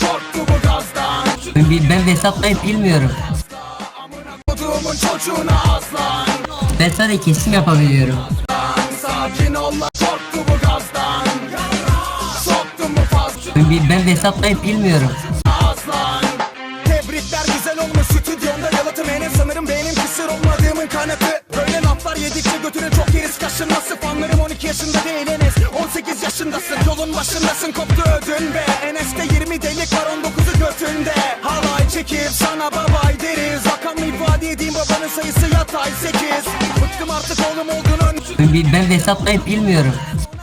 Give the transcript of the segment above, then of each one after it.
korktu bu gazdan Ben, ben hesaplayıp bilmiyorum. Çocuğuna aslan. Ben sadece kesim yapabiliyorum. Sakin ol lan korktu bu gazdan. Soktum mu fazla? Ben, ben hesaplayıp bilmiyorum. aslan. Tebrikler güzel olmuş. Stüdyomda yalıtım benim sanırım benim kısır olmadığımın kanıtı Yedikçe götüne çok yeriz kaşınması Fanlarım 12 yaşında değil Enes. 18 yaşındasın Yolun başındasın. Koptu ödün be. Enes'te 20 delik var 19'u götünde. Halay çekip sana babay deriz. Rakamlı ifade edeyim babanın sayısı yatay 8 Bıktım artık oğlum olduğunu Ben, ben hesaplayıp bilmiyorum.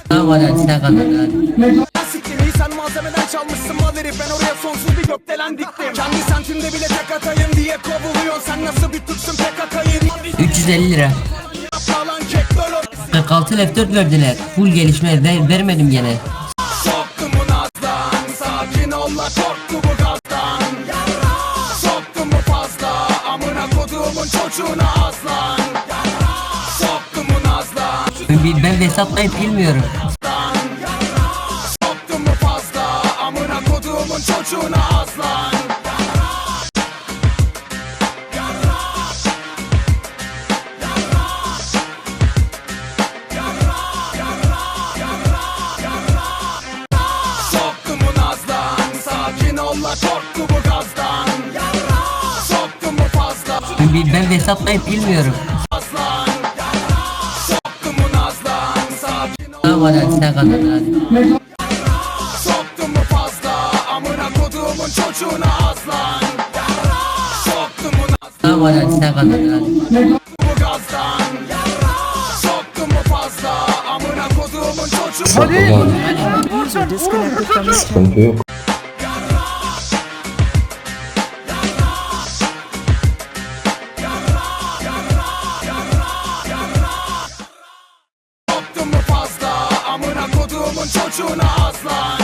Tamam hadi sen hadi. Siktir sen malzemeden çalmışsın mal herif. Ben oraya sonsuz bir gökdelen diktim Kendi semtimde bile tek atayım diye kovuluyorsun. Sen nasıl bir Türksün PKK'yı 350 lira. 46 F4 verdiler. Full gelişme ver, vermedim gene. Ben, ben hesaplayıp bilmiyorum. Soktum mu fazla Amına koduğumun çocuğuna aslan Sakin ol la korktu bu gazdan. Soktum mu fazla? Ben, ben hesaplayıp bilmiyorum. aslan Soktum mu nazdan? Sakin ol Tamam hadi sen kazandın hadi. Soktum mu fazla? Amına koduğumun çocuğuna aslan. Soktum mu nazdan Tamam hadi sen kazandın hadi. bu gazdan? Soktum mu fazla? Amına koduğumun çocuğuna channel. Sıkıntı yok. Koduğumun çocuğuna aslan